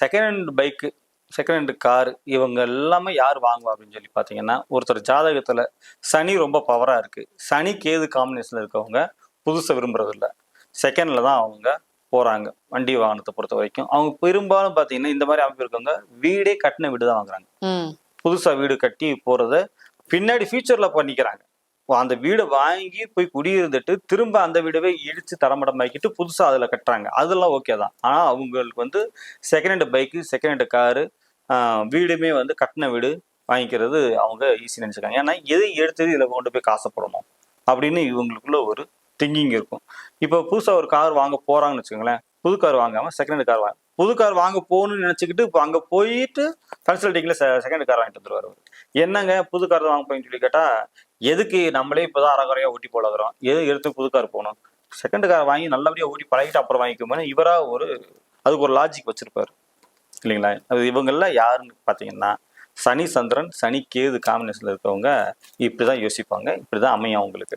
Second hand bike second hand car இவங்க எல்லாமே யார் வாங்குவா அப்படின்னு சொல்லி பார்த்தீங்கன்னா ஒருத்தர் ஜாதகத்தில் சனி ரொம்ப பவராக இருக்குது சனி கேது காம்பினேஷனில் இருக்கவங்க புதுசை விரும்புறது இல்லை. செகண்டில் தான் அவங்க போகிறாங்க வண்டி வாகனத்தை பொறுத்த வரைக்கும். அவங்க பெரும்பாலும் பார்த்தீங்கன்னா இந்த மாதிரி அமைப்பு இருக்கவங்க வீடே கட்டின வீடு தான் வாங்குறாங்க. புதுசாக வீடு கட்டி போகிறத பின்னாடி ஃபியூச்சரில் பண்ணிக்கிறாங்க. அந்த வீடை வாங்கி போய் குடியிருந்துட்டு திரும்ப அந்த வீடவே இடித்து தரமடமாக்கிட்டு புதுசாக அதில் கட்டுறாங்க. அதெல்லாம் ஓகே தான். ஆனால் அவங்களுக்கு வந்து second hand bike second hand car வீடுமே வந்து கட்டின வீடு வாங்கிக்கிறது அவங்க ஈஸி நினச்சிக்காங்க. ஏன்னா எதை எடுத்தது இதில் கொண்டு போய் காசப்படணும் அப்படின்னு இவங்களுக்குள்ள ஒரு திங்கிங் இருக்கும். இப்போ புதுசாக ஒரு கார் வாங்க போகிறாங்கன்னு வச்சுக்கோங்களேன். புது கார் வாங்காமல் செகண்ட் ஹேண்ட் கார் வாங்க புது கார் வாங்க போகணும்னு நினச்சிக்கிட்டு இப்போ அங்கே போயிட்டு கன்சல்டிங்கில் செகண்ட் கார் வாங்கிட்டு வந்துருவார் என்னங்க புது கார் தான் வாங்க போயின்னு சொல்லி கேட்டால் எதுக்கு நம்மளே இப்போ தான் அறகுறையாக ஓட்டி போலகிறோம் எது எடுத்து புது கார் போகணும்? செகண்ட் கார் வாங்கி நல்லபடியாக ஓட்டி பழகிட்டு அப்புறம் வாங்கிக்கோமே இவராக ஒரு அதுக்கு ஒரு லாஜிக் வச்சுருப்பார். இல்லைங்களா? அது இவங்கெல்லாம் யாருன்னு பார்த்தீங்கன்னா சனி சந்திரன் சனி கேது காம்பினேஷனில் இருக்கவங்க இப்படி தான் யோசிப்பாங்க இப்படி தான் அமையும் அவங்களுக்கு.